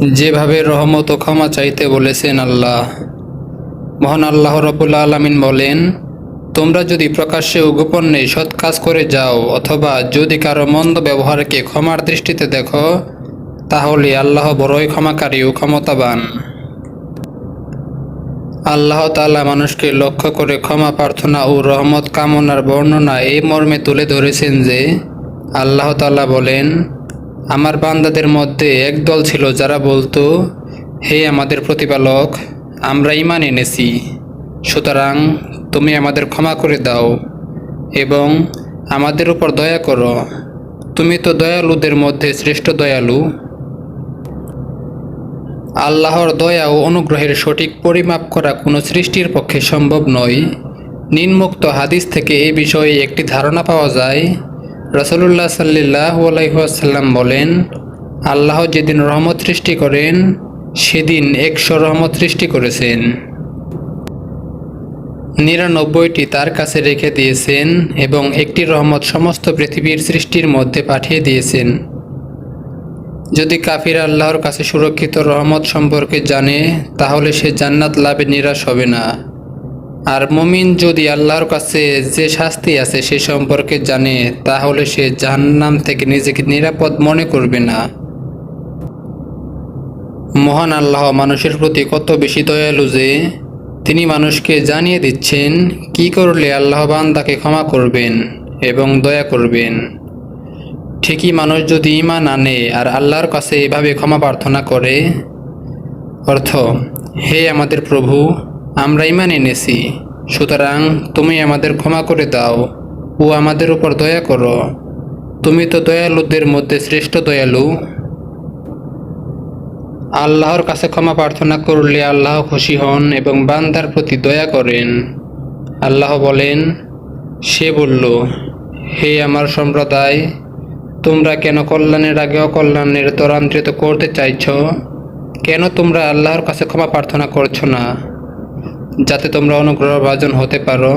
যেভাবে রহমত ও ক্ষমা চাইতে বলেছেন আল্লাহ। মহান আল্লাহ রবুল্লা আলমিন বলেন, তোমরা যদি প্রকাশ্যে ও গোপনে সৎ কাজ করে যাও অথবা যদি কারও মন্দ ব্যবহারকে ক্ষমার দৃষ্টিতে দেখো, তাহলে আল্লাহ বড়ই ক্ষমাকারী ও ক্ষমতাবান। আল্লাহ তাআলা মানুষকে লক্ষ্য করে ক্ষমা প্রার্থনা ও রহমত কামনার বর্ণনা এই মর্মে তুলে ধরেছেন যে, আল্লাহ তাআলা বলেন আমার বান্দাদের মধ্যে একদল ছিল যারা বলতো, হে আমাদের প্রতিপালক, আমরা ইমান এনেছি। সুতরাং তুমি আমাদের ক্ষমা করে দাও এবং আমাদের উপর দয়া করো। তুমি তো দয়ালুদের মধ্যে শ্রেষ্ঠ দয়ালু। আল্লাহর দয়া ও অনুগ্রহের সঠিক পরিমাপ করা কোনো সৃষ্টির পক্ষে সম্ভব নয়। নিম্মুক্ত হাদিস থেকে এ বিষয়ে একটি ধারণা পাওয়া যায় রসুল্লাহ সাল্লাহ আলাইসাল্লাম বলেন, আল্লাহ যেদিন রহমত সৃষ্টি করেন, সেদিন একশো রহমত সৃষ্টি করেছেন। নিরানব্বইটি তার কাছে রেখে দিয়েছেন এবং একটি রহমত সমস্ত পৃথিবীর সৃষ্টির মধ্যে পাঠিয়ে দিয়েছেন। যদি কাফির আল্লাহর কাছে সুরক্ষিত রহমত সম্পর্কে জানে, তাহলে সে জান্নাত লাভে নিরাশ হবে না। আর মুমিন যদি আল্লাহর কাছে যে শাস্তি আছে সে সম্পর্কে জানে, তাহলে সে জাহান্নাম থেকে নিজেকে নিরাপদ মনে করবে না। মহান আল্লাহ মানুষের প্রতি কত বেশি দয়ালু যে তিনি মানুষকে জানিয়ে দিচ্ছেন, কি করলে আল্লাহ বান্দাকে ক্ষমা করবেন এবং দয়া করবেন? ঠিকই মানুষ যদি ইমান আনে আর আল্লাহর কাছে এভাবে ক্ষমা প্রার্থনা করে, অর্থ, হে আমাদের প্রভু আমরা ইমান এনেছি। সুতরাং তুমি আমাদের ক্ষমা করে দাও ও আমাদের উপর দয়া করো। তুমি তো দয়ালুদের মধ্যে শ্রেষ্ঠ দয়ালু। আল্লাহর কাছে ক্ষমা প্রার্থনা করলে আল্লাহ খুশি হন এবং বান্দার প্রতি দয়া করেন। আল্লাহ বলেন, সে বলল, হে আমার সম্প্রদায়, তোমরা কেন কল্যাণের আগে অকল্যাণের ত্বরান্বিত করতে চাইছ? কেন তোমরা আল্লাহর কাছে ক্ষমা প্রার্থনা করছ না? যাতে তোমরা অনুগ্রহ ভাজন হতে পারো।